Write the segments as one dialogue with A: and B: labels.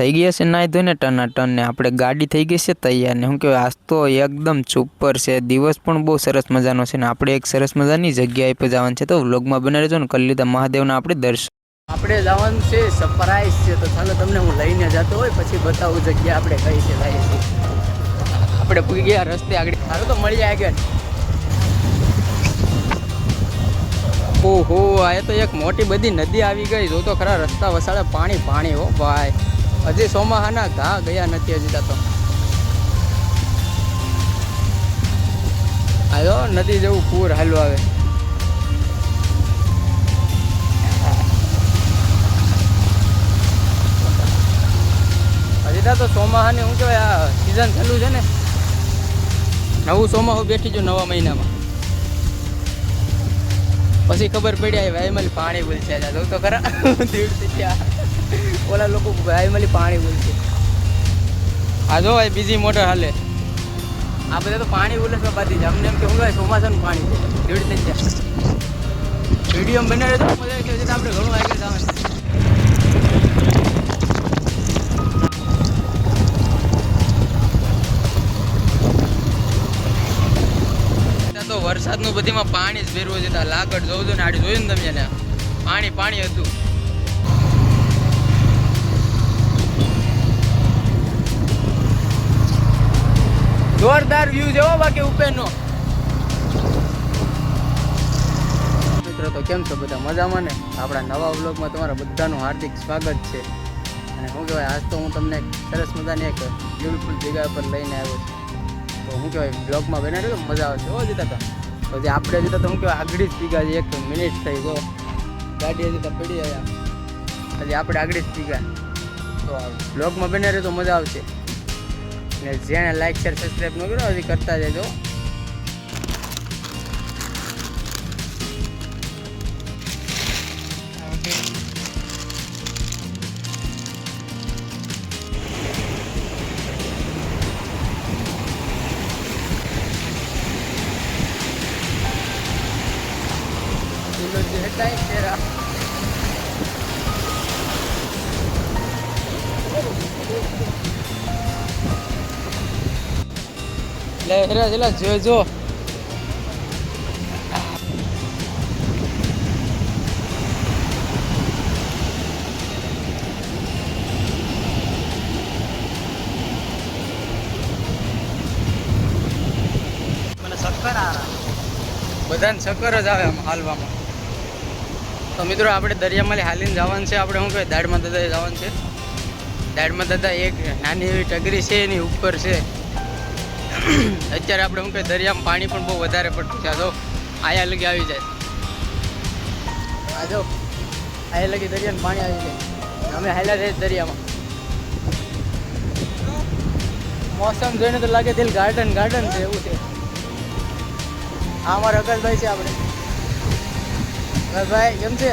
A: થઈ ગયા છે નાહી ધોઈને ટના ટન ને આપણે ગાડી થઈ ગઈ છે તૈયાર ને. શું કહેવાય, આજ તો એકદમ ચુપર છે. દિવસ પણ બહુ સરસ મજાનો છે ને આપણે એક સરસ મજાની જગ્યાએ પર જવાનું છે. તો વ્લોગમાં બના રહેજો ને, કરી લીધા મહાદેવના આપણે દર્શન.
B: આપણે જવાનું છે સરપ્રાઈઝ છે. તો ચાલો તમને હું લઈને જતો હોય, પછી બતાવું જગ્યા આપણે કઈ છે છીએ આપણે પૂગી ગયા રસ્તે આગળ. સારું તો મળી જાય આગળ. ઓહો, આ તો એક મોટી બધી નદી આવી ગઈ. જો તો ખરા રસ્તા વસાડે પાણી પાણી હો ભાઈ. હજી સોમાહાના ઘા ગયા નથી હજી તો આયો નદી જેવું પૂર હાલવા આવે. હજી તો સોમાહાની શું કહેવાય, આ સિઝન ચાલુ છે ને. નવું સોમાહું બેઠી જો નવા મહિનામાં. પછી ખબર પડી ભાઈ મને પાણી બોલશે આજે તો ખરા દીડ થઈ ત્યાં. ઓલા લોકો ગાયમલી પાણી બોલશે. આ જો ભાઈ બીજી મોટર હાલે. આ બધા તો પાણી બોલે છે બાકી અમને એમ કે હું ભાઈ ચોમાસાનું પાણી છે દીડ થઈ જાય વીડિયો બનાવે તો મજા આવી ગઈ. આપણે ઘણું આગળ જવાનું વરસાદનું બધીમાં પાણી જ ભેરવું છે. લાકડ જોઉં છું ને આડી જોયું ને તમે એને? પાણી પાણી હતું. જોરદાર વ્યૂ જેવો બાકી ઉપરનો મિત્રો, તો કેમ છો બધા? મજામાં ને? આપણા નવા વ્લોગમાં તમારા બધાનું હાર્દિક સ્વાગત છે. અને શું કહેવાય, આજ તો હું તમને સરસ મજાની એક બ્યુટીફુલ જગ્યા પર લઈને આવ્યો છું. તો શું કહેવાય બ્લોગમાં બનાવી રહ્યો મજા આવશે. હો જતા હતા તો જે આપણે જતા તો શું કહેવાય આગળ જ પીગા છે, એક મિનિટ થઈ તો ગાડી જતા પડી આવ્યા હજી આપણે આગળ જ પીગા. તો બ્લોગમાં બનાવી તો મજા આવશે. ને જેણે લાઈક શેર સબસ્ક્રાઈબ ન કર્યો હજી કરતા જજો. Thank જે લે હેરા જેલા જો જો. મને શક્કર આ બધાને શક્કર જ આવે આમ હાલવામાં. તો મિત્રો આપણે દરિયામાં હાલીને જવાનું છે. આપણે શું કહે દાડમાં દાદા જવાનું છે. દાડમાં દાદા એક નાની એવી ટગરી છે એની ઉપર છે. અત્યારે આપણે શું કહે દરિયામાં પાણી પણ બહુ વધારે પડતું છે. આ જો, આયા લગી આવી જાય. આ જો, આયા લગી દરિયામાં પાણી આવી જાય. અમે હાલ્યા છે દરિયામાં. મોસમ જોઈને તો લાગે દિલ ગાર્ડન ગાર્ડન છે, એવું છે. આ અમારા અકલભાઈ છે આપણે. ભાઈ કેમ છે?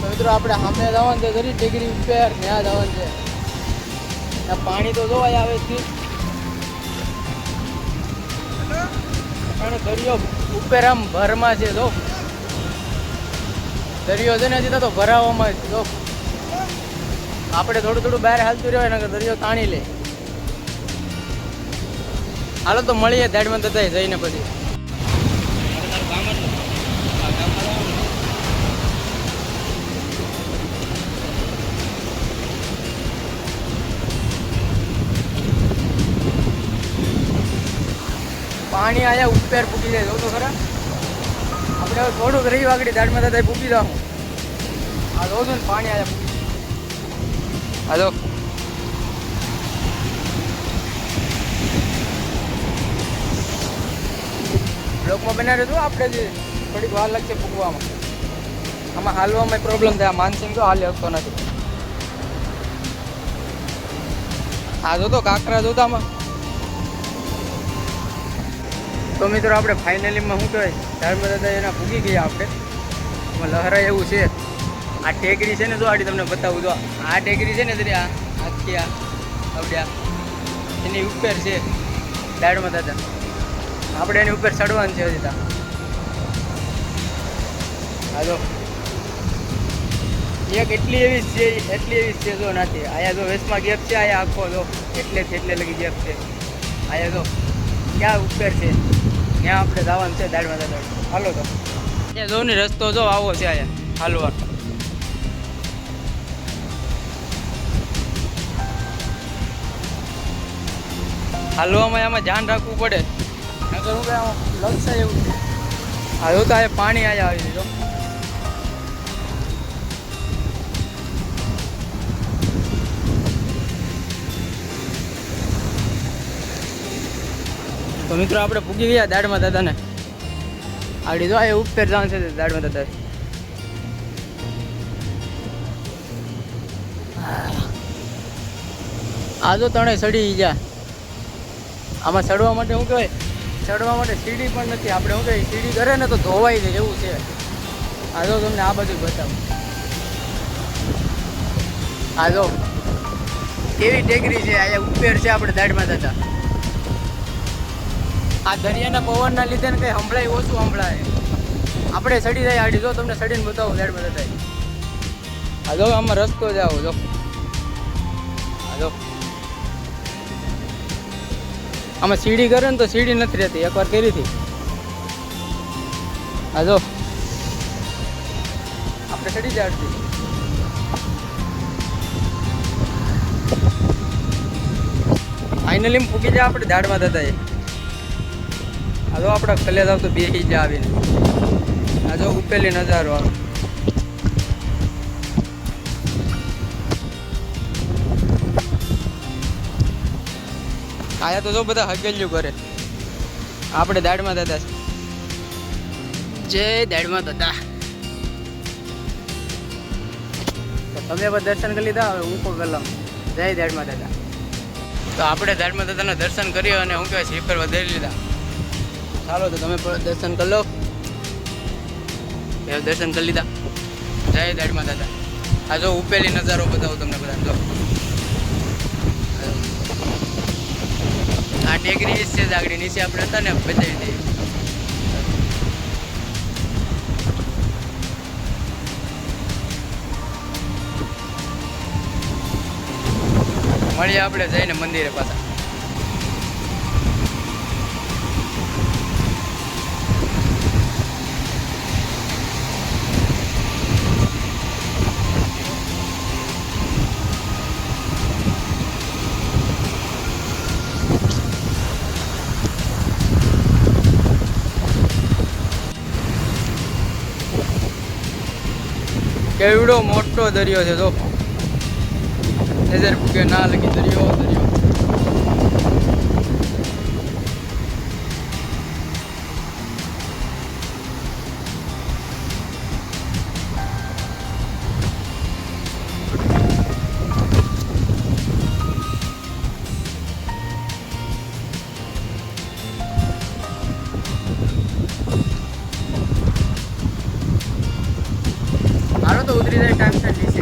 B: મિત્રો, આપણે સામે જવાનું છે દરેક ડિગ્રી ઉપર ત્યાં જવાનું છે. પાણી તો જોવા આવે છે. પણ દરિયો ઉપર આમ ભરમાં છે, જો. દરિયો છે ને હજી તો ભરાવામાં જ જો. આપણે થોડું થોડું બહાર હાલતું રહેવાય ને દરિયો તાણી લે. હાલો તો મળીએ દાડમાં થતા જઈને પછી. પાણી આયા ઉપર પૂકી જાય જો ખરા. આપણે હવે થોડુંક રહી વાગડી દાડમાં દાદા પૂકી જાઉં. આ જો ને, પાણી આયા પૂકી હાલો બ્લોકમાં બનાવી રહ્યો આપણે જે થોડીક વાર લાગશે પૂકવામાં. આમાં હાલવામાં પ્રોબ્લેમ થાય માનસિંહ તો હાલી શકતો નથી. આ જોતો કાંકરા જોતા તો મિત્રો આપણે ફાઇનલીમાં શું કહેવાય? ધર્મ દાદા એના ભૂગી ગયા આપણે. લહરાય એવું છે. આ ટેકરી છે ને જો આડી તમને બતાવું જો. આ ટેકરી છે ને તરી આ આખી આ આવડ્યા એની ઉપર છે દાડમાં દાદા. આપણે એની ઉપર ચડવાનું છે હજી તા. હાલો એક એટલી એવી છે, એટલી એવી છે જો નથી આયા જો વેસમાં ગેપ છે આયા આખો જો. એટલે એટલે લગી ગેપ છે. આયા જો. ક્યાં ઉપર છે? ત્યાં આપણે જવાનું છે દાડમાં દાડ હાલો તો. ત્યાં જો ને રસ્તો જો આવો છે અહીંયા, હાલવા. હાલવામાં આમાં ધ્યાન રાખવું પડે. નગર હું લક્ષાય એવું છે? હાલો તો આ પાણી આયા આવી દીધો તો મિત્રો આપણે પૂગી ગયા દાડમાં દાદાને. આડી જો એ ઉપર જવાનું છે દાડમાં દાદા. આ જો તણે સડી ગયા. આમાં ચડવા માટે શું કહેવાય? ચડવા માટે સીડી પણ નથી. આપણે શું કહેવાય સીડી કરે ને તો ધોવાઈ જાય એવું છે. આ જો તમને આ બધું બતાવું. આ જો કેવી ટેકરી છે? અહીંયા ઉપર છે આપણે દાડમાં દાદા. આ દરિયાના પવનના લીધે ને કંઈ સંભળાય ઓછું સંભળાય. આપણે સડી જાય આડી, જો તમને સડીને બતાવું બધા થાય. આ જો આમાં રસ્તો જો. આ જો. આમાં સીડી કરે ને તો સીડી નથી રહેતી, એકવાર કરી હતી. આ જો. આપણે ચડી જાય ફાઇનલી પૂકી જાય આપણે ઝાડમાં દાદા જો આપણે કલે આવતો બે જા આવીને. આ જો ઉપેલી નજારો આવે. આયા તો જો બધા હકેલ્યું કરે. આપણે દાડમાં દાદા છે. જય દાડમાં દાદા. તમે બધા દર્શન કરી લીધા હવે હું પણ ગલમ. જય દાડમાં દાદા. તો આપણે દાડમાં દાદાના દર્શન કરીએ અને હું કહેવાય શ્રીફળ વધારી લીધા. ચાલો તો તમે પણ દર્શન કરી લો. દર્શન કરી લીધા. જય દાડમાં દાદા આ જો ઉપેલી નજારો બતાવું તમને બધા. જો. આ ટેકરી છે જાગડી નીચે આપણે હતા ને, બતાવી દઈએ. મળીએ આપણે જઈને મંદિરે પાછા. કેવડો મોટો દરિયો છે જો. નજર કે ના લગી દરિયો દરિયો. టాప్స్ అండి